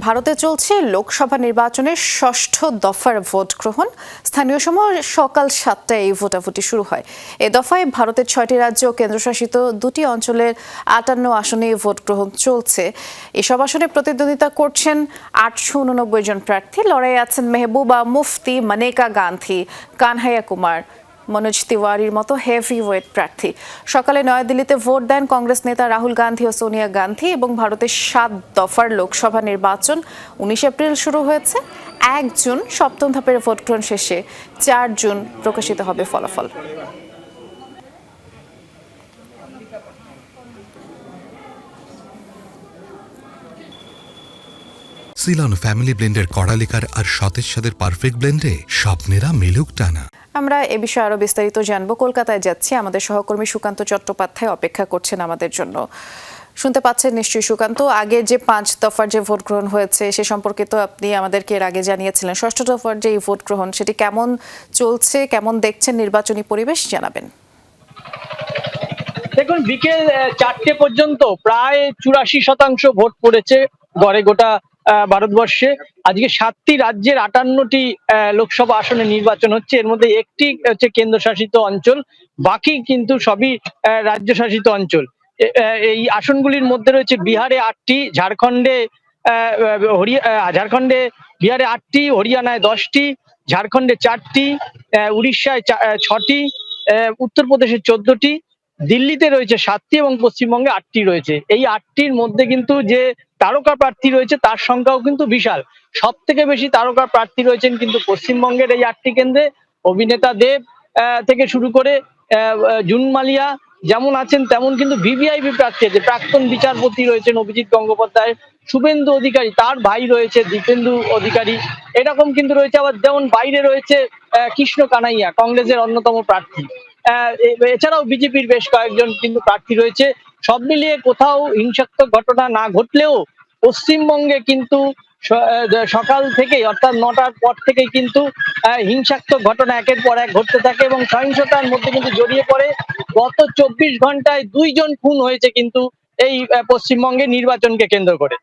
ভারতে চলছে লোকসভা নির্বাচনের ষষ্ঠ দফার ভোট গ্রহণ। স্থানীয় সময় সকাল সাতটায় এই ভোটাভুটি শুরু হয়। এ দফায় ভারতের ছয়টি রাজ্য ও কেন্দ্রশাসিত দুটি অঞ্চলের আটান্ন আসনে ভোট গ্রহণ চলছে। এসব আসনে প্রতিদ্বন্দ্বিতা করছেন আটশো উননব্বই জন প্রার্থী। লড়াই আছেন মেহবুবা মুফতি মানেকা গান্ধী, কানহাইয়া কুমার মনোজ তিওয়ারির মতো হেভি ওয়েট প্রার্থী। সকালে নয়াদিল্লিতে ভোট দেন কংগ্রেস নেতা রাহুল গান্ধী ও সোনিয়া গান্ধী এবং ভারতের সাত দফার লোকসভা নির্বাচন উনিশ এপ্রিল শুরু হয়েছে। এক জুন সপ্তম ধাপের ভোট গ্রহণ শেষে চার জুন প্রকাশিত হবে ফলাফল। সিলন ফ্যামিলি ব্লেন্ডের কড়ালিকার আর সতেজ সাদের পারফেক্ট ব্লেন্ডে স্বপ্নেরা মেলুক টানা। আমরা এ বিষয়ে আরও বিস্তারিত জানব। কলকাতায় যাচ্ছি। আমাদের সহকর্মী সুকান্ত চট্টোপাধ্যায় অপেক্ষা করছেন আমাদের জন্য। শুনতে পাচ্ছেন নিশ্চয়ই সুকান্ত, আগে যে পাঁচ দফার যে ভোট গ্রহণ হয়েছে, সে সম্পর্কে তো আপনি আমাদেরকে এর আগে জানিয়েছিলেন। ষষ্ঠ দফার যে ভোট গ্রহণ, সেটি কেমন চলছে, কেমন দেখছেন নির্বাচনী পরিবেশ, জানাবেন। দেখুন, বিকেল চারটে পর্যন্ত প্রায় চুরাশি শতাংশ ভোট পড়েছে গড়ে গোটা ভারতবর্ষে। আজকে সাতটি রাজ্যের আটান্নটি লোকসভা আসনে নির্বাচন হচ্ছে। এর মধ্যে একটি হচ্ছে কেন্দ্রশাসিত অঞ্চল, বাকি কিন্তু সবই রাজ্যশাসিত অঞ্চল। এই আসনগুলির মধ্যে রয়েছে বিহারে আটটি, ঝাড়খণ্ডে ঝাড়খণ্ডে, বিহারে আটটি, হরিয়ানায় দশটি, ঝাড়খণ্ডে চারটি উড়িষ্যায় ছটি উত্তরপ্রদেশে চোদ্দটি, দিল্লিতে রয়েছে সাতটি এবং পশ্চিমবঙ্গে আটটি রয়েছে। এই আটটির মধ্যে কিন্তু যে তারকা প্রার্থী রয়েছে, তার সংখ্যাও কিন্তু বিশাল। সব থেকে বেশি তারকা প্রার্থী রয়েছেন কিন্তু পশ্চিমবঙ্গের এই আটটি কেন্দ্রে। অভিনেতা দেব থেকে শুরু করে জুন মালিয়া যেমন আছেন, তেমন কিন্তু ভিভিআইপি প্রার্থী আছে। প্রাক্তন বিচারপতি রয়েছেন অভিজিৎ গঙ্গোপাধ্যায়, শুভেন্দু অধিকারী, তার ভাই রয়েছে দীপেন্দু অধিকারী। এরকম কিন্তু রয়েছে, আবার যেমন বাইরে রয়েছে কৃষ্ণ কানাইয়া, কংগ্রেসের অন্যতম প্রার্থী। এছাড়াও বিজেপির বেশ কয়েকজন কিন্তু প্রার্থী রয়েছে। সব মিলিয়ে কোথাও হিংসাত্মক ঘটনা না ঘটলেও পশ্চিমবঙ্গে কিন্তু সকাল থেকে অর্থাৎ নটার পর থেকে কিন্তু হিংসাত্মক ঘটনা একের পর এক ঘটতে থাকে এবং সহিংসতার মধ্যে কিন্তু জড়িয়ে পড়ে। গত চব্বিশ ঘন্টায় দুইজন খুন হয়েছে কিন্তু এই পশ্চিমবঙ্গে নির্বাচনকে কেন্দ্র করে।